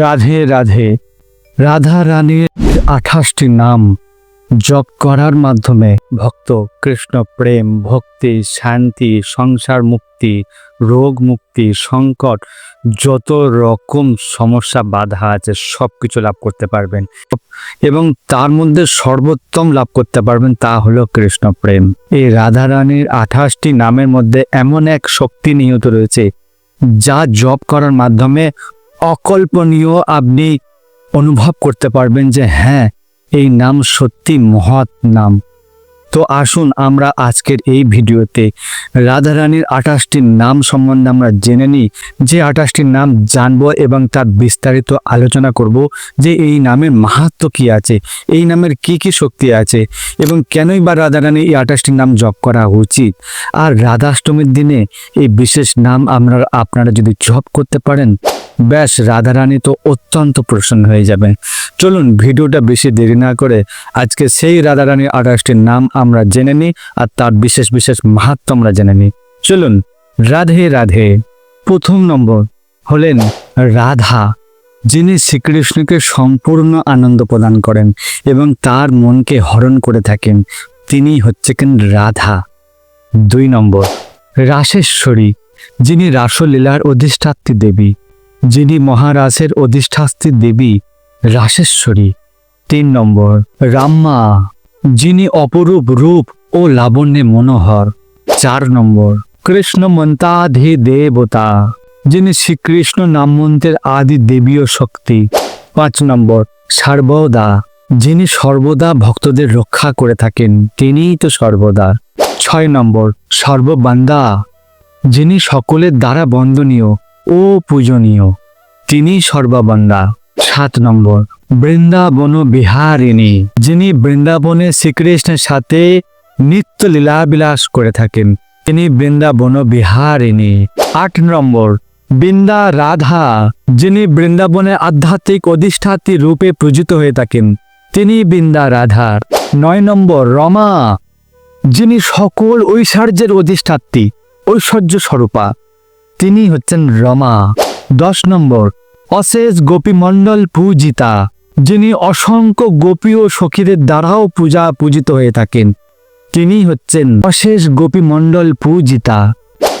রাধে রাধে। রাধা রানীর আঠাশটি নাম জপ করার মাধ্যমে ভক্ত কৃষ্ণ প্রেম, ভক্তি, শান্তি, সংসার মুক্তি, রোগ মুক্তি, সংকট, যত রকম সমস্যা, বাধা আছে সব কিছু লাভ করতে পারবেন। এবং তার মধ্যে সর্বোত্তম লাভ করতে পারবেন তা হলো কৃষ্ণ প্রেম। এই রাধা রানীর আঠাশটি নামের মধ্যে এমন এক শক্তি নিহত রয়েছে, যা জপ করার মাধ্যমে অকল্পনীয় আপনি অনুভব করতে পারবেন যে হ্যাঁ এই নাম সত্যি মহৎ নাম। তো আসুন আমরা আজকের এই ভিডিওতে রাধারানীর আঠাশটি নাম সম্বন্ধে আমরা জেনে নিই। যে আঠাশটি নাম জানব এবং তার বিস্তারিত আলোচনা করব যে এই নামের মাহাত্ম কি আছে, এই নামের কি কি শক্তি আছে এবং কেনই বা রাধারানী এই আঠাশটি নাম জপ করা উচিত। আর রাধাষ্টমীর দিনে এই বিশেষ নাম আমরা আপনারা যদি জপ করতে পারেন ব্যাস, রাধারানী তো অত্যন্ত প্রসন্ন হয়ে যাবেন। চলুন, ভিডিওটা বেশি দেরি না করে আজকে সেই রাধারানীর আঠাশটির নাম আমরা জেনে নিই আর তার বিশেষ বিশেষ মাহাত্ম আমরা জেনে নিই। চলুন, রাধে রাধে, প্রথম নম্বর হলেন রাধা, যিনি শ্রীকৃষ্ণকে সম্পূর্ণ আনন্দ প্রদান করেন এবং তার মনকে হরণ করে থাকেন। তিনি হচ্ছেন রাধা। দুই নম্বর, রাসেশ্বরী, যিনি রাসলীলার অধিষ্ঠাত্রী দেবী। যিনি মহারাসের অধিষ্ঠাত্রী দেবী রাসেশ্বরী। তিন নম্বর, রাম্মা, যিনি অপরূপ রূপ ও লাবণ্যে মনোহর। চার নম্বর কৃষ্ণ মন্তাধি দেবতা, যিনি শ্রীকৃষ্ণ নাম মন্ত্রের আদি দেবীয় শক্তি। পাঁচ নম্বর, সর্বদা, যিনি সর্বদা ভক্তদের রক্ষা করে থাকেন, তিনিই তো সর্বদা। ছয় নম্বর, সর্ববান্দা, যিনি সকলের দ্বারা বন্দনীয় ও পূজনীয়, তিনি সর্বাবন্দা। সাত নম্বর, বৃন্দাবন বিহারিণী, যিনি বৃন্দাবনে শ্রীকৃষ্ণের সাথে নিত্য লীলাবিলাস করে থাকেন, তিনি বৃন্দাবন বিহারিণী। আট নম্বর, বৃন্দা রাধা, যিনি বৃন্দাবনে আধ্যাত্মিক অধিষ্ঠাত্রী রূপে পূজিত হয়ে থাকেন, তিনি বৃন্দা রাধা। নয় নম্বর, রমা, যিনি সকল ঐশ্বর্যের অধিষ্ঠাত্রী, ঐশ্বর্য স্বরূপা। তিনি হচ্ছেন রমা। দশ নম্বর, অশেষ গোপীমণ্ডল পূজিতা। যিনি অসংখ্য গোপী ও সখীদের দ্বারাও পূজা পূজিত হয়ে থাকেন। তিনি হচ্ছেন অশেষ গোপীমণ্ডল পূজিতা।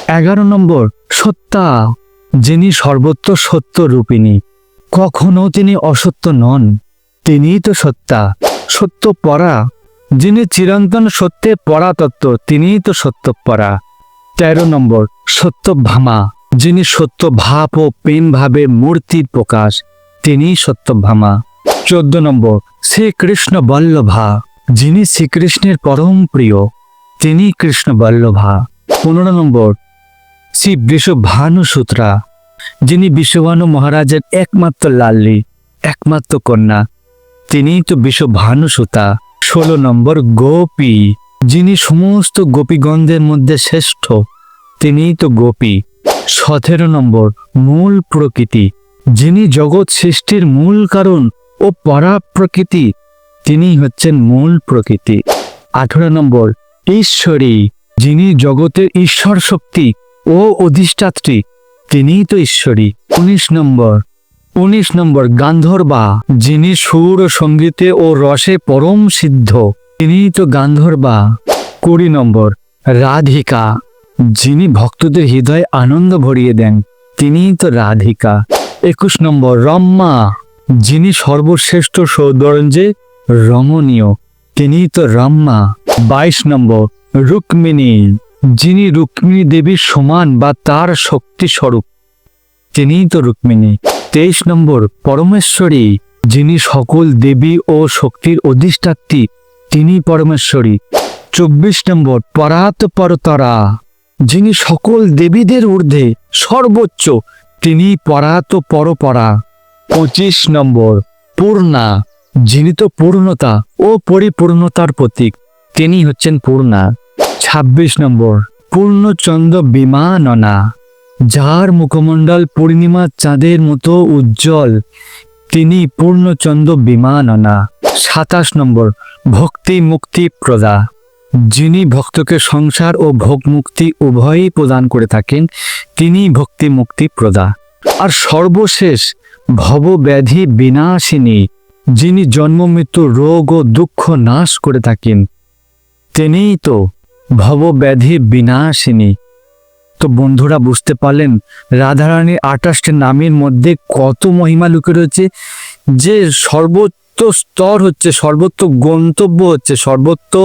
এগারো নম্বর, সত্তা। যিনি সর্বত্র সত্য রূপিণী। কখনো তিনি অসত্য নন। তিনিই তো সত্তা। সত্য পরা। যিনি চিরন্তন সত্যে পরাতত্ত্ব, তিনিই তো সত্য পরা। তেরো নম্বর সত্যভামা যিনি সত্য ভাব ও প্রেম ভাবে মূর্তির প্রকাশ, তিনি সত্যভামা চোদ্দ নম্বর, শ্রীকৃষ্ণ বল্লভা। যিনি শ্রীকৃষ্ণের পরম প্রিয়, তিনি কৃষ্ণ বল্লভা। পনেরো নম্বর, শ্রী বৃষভানু সূত্রা যিনি বিশ্বভানু মহারাজের একমাত্র লাল্লি, একমাত্র কন্যা, তিনিই তো বিশ্বভানু সুতা ষোলো নম্বর, গোপী। যিনি সমস্ত গোপীগণদের মধ্যে শ্রেষ্ঠ, তিনিই তো গোপী। সতেরো নম্বর, মূল প্রকৃতি। যিনি জগৎ সৃষ্টির মূল কারণ ও পরা প্রকৃতি তিনি হচ্ছেন মূল প্রকৃতি। আঠারো নম্বর, ঈশ্বরী। যিনি জগতের ঈশ্বর শক্তি ও অধিষ্ঠাত্রী, তিনিই তো ঈশ্বরী। উনিশ নম্বর উনিশ নম্বর গান্ধর্বা। যিনি সুর, সঙ্গীতে ও রসে পরম সিদ্ধ। তিনিই তো গান্ধর্বা, কুড়ি নম্বর, রাধিকা, যিনি ভক্তদের হৃদয়ে আনন্দ ভরিয়ে দেন তিনিই তো রাধিকা। একুশ নম্বর, রম্মা, যিনি সর্বশ্রেষ্ঠ সৌন্দর্যে রমণীয় তিনিই তো রম্মা। বাইশ নম্বর, রুক্মিণী, যিনি রুক্মিণী দেবীর সমান বা তার শক্তি স্বরূপ তিনিই তো রুক্মিণী। তেইশ নম্বর, পরমেশ্বরী, যিনি সকল দেবী ও শক্তির অধিষ্ঠাত্রী তিনি পরমেশ্বরী। চব্বিশ নম্বর, পরাত পরতরা, যিনি সকল দেবীদের ঊর্ধ্বে সর্বোচ্চ, তিনি পরাত পরপরা। পঁচিশ নম্বর, পূর্ণা, যিনি তো পূর্ণতা ও পরিপূর্ণতার প্রতীক, তিনি হচ্ছেন পূর্ণা। ছাব্বিশ নম্বর পূর্ণচন্দ্র বিমাননা, যার মুখমণ্ডল পূর্ণিমা চাঁদের মতো উজ্জ্বল তিনি পূর্ণচন্দ্র বিমাননা, সাতাশ নম্বর ভক্তি মুক্তি প্রদা যিনি ভক্তকে সংসার ও ভোগ মুক্তি উভয়ই প্রদান করে থাকেন, তিনি ভক্তি মুক্তি প্রদা আর সর্বশেষ ভবব্যাধি বিনাশিনী, যিনি জন্ম মৃত্যু রোগ ও দুঃখ নাশ করে থাকেন, তিনিই তো ভবব্যাধি বিনাশিনী। বন্ধুরা বুঝতে পারলেন রাধারানীর আঠাশটি নামের মধ্যে কত মহিমা লুকে রয়েছে যে সর্বোচ্চ স্তর হচ্ছে, সর্বোচ্চ গন্তব্য হচ্ছে, সর্বোচ্চ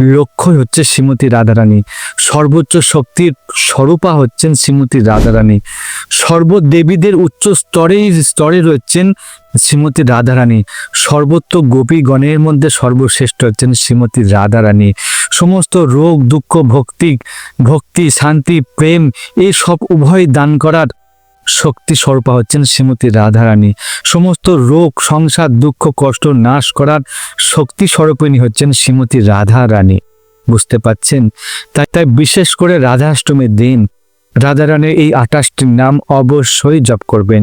লক্ষ্য হচ্ছে শ্রীমতী রাধারানী। সর্বোচ্চ শক্তির স্বরূপা হচ্ছেন শ্রীমতী রাধারানী। সর্বদেবীদের উচ্চ স্তরেই, স্তরে রয়েছেন শ্রীমতী রাধারানী। সর্বত্র গোপীগণের মধ্যে সর্বশ্রেষ্ঠ হচ্ছেন শ্রীমতী রাধারানী। সমস্ত রোগ, দুঃখ, ভক্তি ভক্তি, শান্তি, প্রেম এই সব উভয় দান করার শক্তি স্বরূপা হচ্ছেন শ্রীমতী রাধারানী। সমস্ত রোগ, সংসার, দুঃখ, কষ্ট নাশ করার শক্তি স্বরূপিনী হচ্ছেন শ্রীমতী রাধারানী। বুঝতে পাচ্ছেন? তাই তাই বিশেষ করে রাধাষ্টমীর দিন রাধারানীর এই আঠাশটি নাম অবশ্যই জপ করবেন।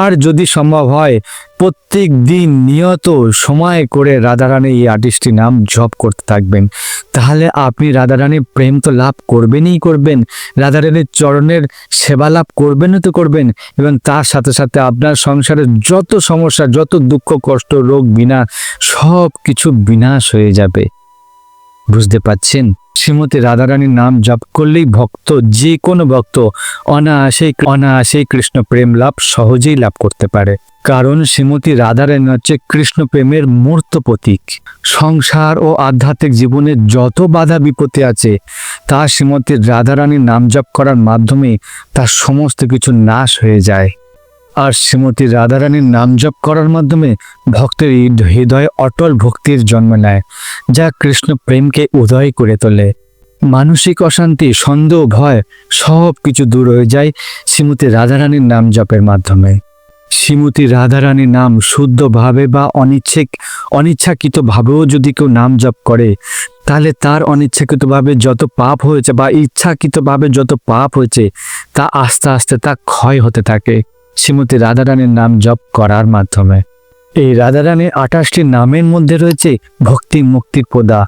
আর যদি সম্ভব হয়, প্রত্যেক দিন নিয়ত সময় করে রাধারানীর এই আঠাশটি নাম জপ করতে থাকবেন। তাহলে আপনি রাধারানীর প্রেম তো লাভ করবেনই করবেন রাধারানীর চরণের সেবা লাভ করবেনই তো করবেন, এবং তার সাথে সাথে আপনার সংসারের যত সমস্যা, যত দুঃখ, কষ্ট, রোগ, বিনা সব কিছু বিনাশ হয়ে যাবে। বুঝতে পাচ্ছেন শ্রীমতী রাধারানীর নাম জপ করলেই ভক্ত, যে কোনো ভক্ত অনায়াসেই অনায়াসেই কৃষ্ণ প্রেম লাভ সহজেই লাভ করতে পারে। কারণ শ্রীমতী রাধারানী হচ্ছে কৃষ্ণ প্রেমের মূর্ত প্রতীক। সংসার ও আধ্যাত্মিক জীবনে যত বাধা বিপত্তি আছে, তা শ্রীমতী রাধারানীর নাম জপ করার মাধ্যমে তার সমস্ত কিছু নাশ হয়ে যায়। আর শ্রীমতী রাধারানীর নাম জপ করার মাধ্যমে ভক্তের হৃদ- হৃদয়ে অটল ভক্তির জন্ম নেয়, যা কৃষ্ণ প্রেমকে উদয় করে তোলে। মানসিক অশান্তি, সন্দেহ, ভয় সব কিছু দূর হয়ে যায় শ্রীমতী রাধারানীর নাম জপের মাধ্যমে। শ্রীমতী রাধারানীর নাম শুদ্ধভাবে বা অনিচ্ছিক, অনিচ্ছাকৃতভাবেও যদি কেউ নাম জপ করে, তাহলে তার অনিচ্ছাকৃতভাবে যত পাপ হয়েছে বা ইচ্ছাকৃতভাবে যত পাপ হয়েছে, তা আস্তে আস্তে তা ক্ষয় হতে থাকে। শ্রীমতী রাধারানীর নাম জপ করার মাধ্যমে। এই রাধারানীর আঠাশটি নামের মধ্যে রয়েছে ভক্তি মুক্তি প্রদা।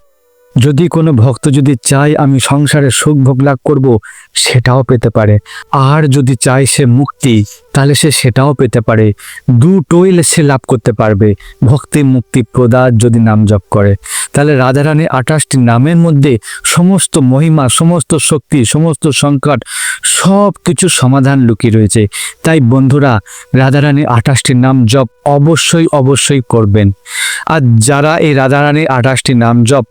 যদি কোনো ভক্ত যদি চায় আমি সংসারে সুখ ভোগ লাভ করব, সেটাও পেতে পারে। আর যদি চায় সে মুক্তি, তাহলে সে সেটাও পেতে পারে। দুটোই সে লাভ করতে পারবে। ভক্তি, মুক্তি প্রদা যদি নাম জপ করে। তাহলে রাধারানীর আঠাশটি নামের মধ্যে সমস্ত মহিমা, সমস্ত শক্তি, সমস্ত সংকট সব কিছু সমাধান লুকিয়ে রয়েছে। তাই বন্ধুরা রাধারানীর আঠাশটি নাম জপ অবশ্যই অবশ্যই করবেন। আর যারা এই রাধারানীর আঠাশটি নাম জপ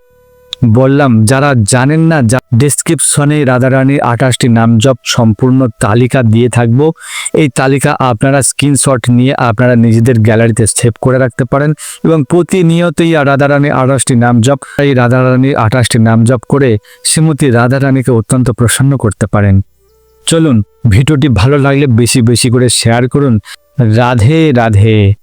বললাম, যারা জানেন না, যা ডেসক্রিপশনে রাধারানীর আঠাশটি নাম জপ সম্পূর্ণ তালিকা দিয়ে থাকব। এই তালিকা আপনারা স্ক্রিনশট নিয়ে আপনারা নিজেদের গ্যালারিতে সেভ করে রাখতে পারেন এবং প্রতিনিয়তই রাধারানীর আঠাশটি নাম জপ এই রাধারানীর আঠাশটি নাম জপ করে শ্রীমতী রাধারানীকে অত্যন্ত প্রসন্ন করতে পারেন। চলুন, ভিডিওটি ভালো লাগলে বেশি বেশি করে শেয়ার করুন। রাধে রাধে।